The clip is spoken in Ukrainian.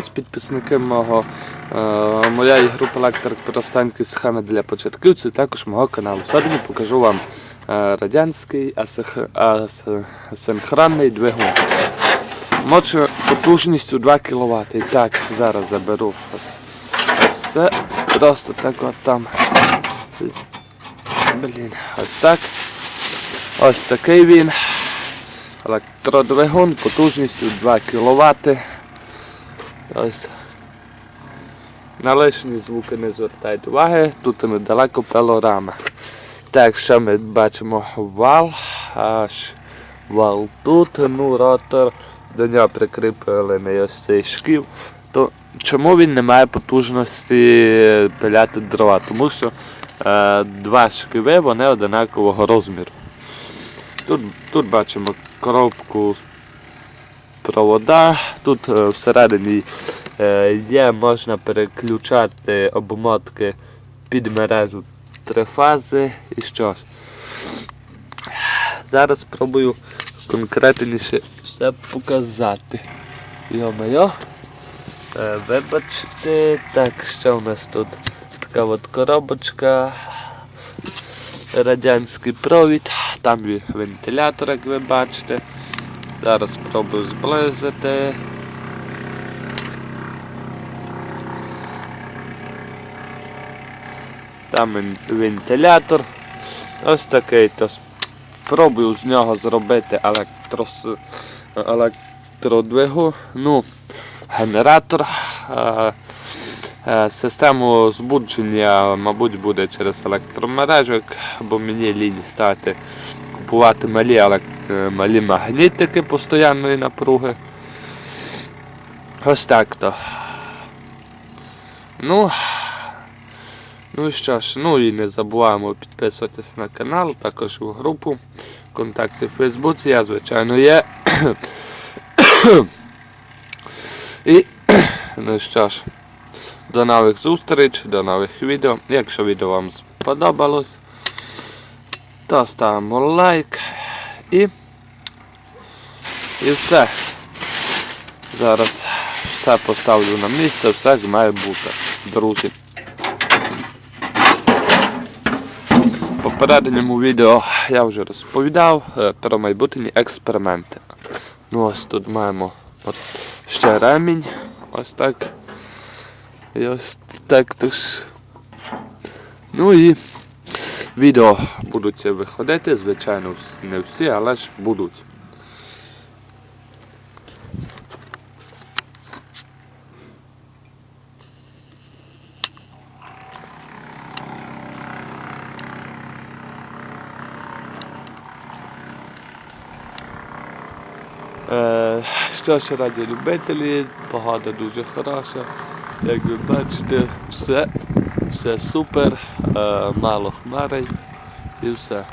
Підписники мого е, моєї групи електрик простенькі схеми для початківців, також мого каналу. Сьогодні покажу вам е, радянський асинхронний двигун. Мочу потужністю 2 кВт. І так, зараз заберу ось. Просто так от там. Блін, ось так. Ось такий він. Електродвигун потужністю 2 кВт. Ось. На лишні звуки не звертайте уваги, тут недалеко пилорама. Так, що ми бачимо вал, аж вал тут, ну ротор, до нього прикріплений ось цей шків. То чому він не має потужності пиляти дрова? Тому що е, два шківи вони одинакового розміру. Тут, тут бачимо коробку провода. Тут е, всередині е, є, можна переключати обмотки під мережу три фази і що ж. Зараз спробую конкретніше все показати. Йо-моє. Е, Вибачте, так, що в нас тут? Така от коробочка. Радянський провід, там є вентилятор, як ви бачите. Зараз спробую зблизити. Там вентилятор. Ось такий. То спробую з нього зробити електрос... електродвигу. Ну, генератор. Е, е, Систему збудження, мабуть, буде через електромережу, бо мені лінь стати купувати малі, елек- е, малі магнітики постійної напруги. Ось так то. Ну, ну що ж, ну і не забуваємо підписуватися на канал, також в групу. Контакти в Фейсбуці, я звичайно є. і ну що ж, до нових зустріч, до нових відео. Якщо відео вам сподобалось, то ставимо лайк і, і все. Зараз все поставлю на місце, все як має бути, друзі. В попередньому відео я вже розповідав про майбутні експерименти. Ну ось тут маємо от ще ремінь. Ось так. І ось так тож. Ну і відео будуть виходити, звичайно, не всі, але ж будуть. Е, що ж, раді любителі, погода дуже хороша. Як ви бачите, все, все супер, е, мало хмарей і все.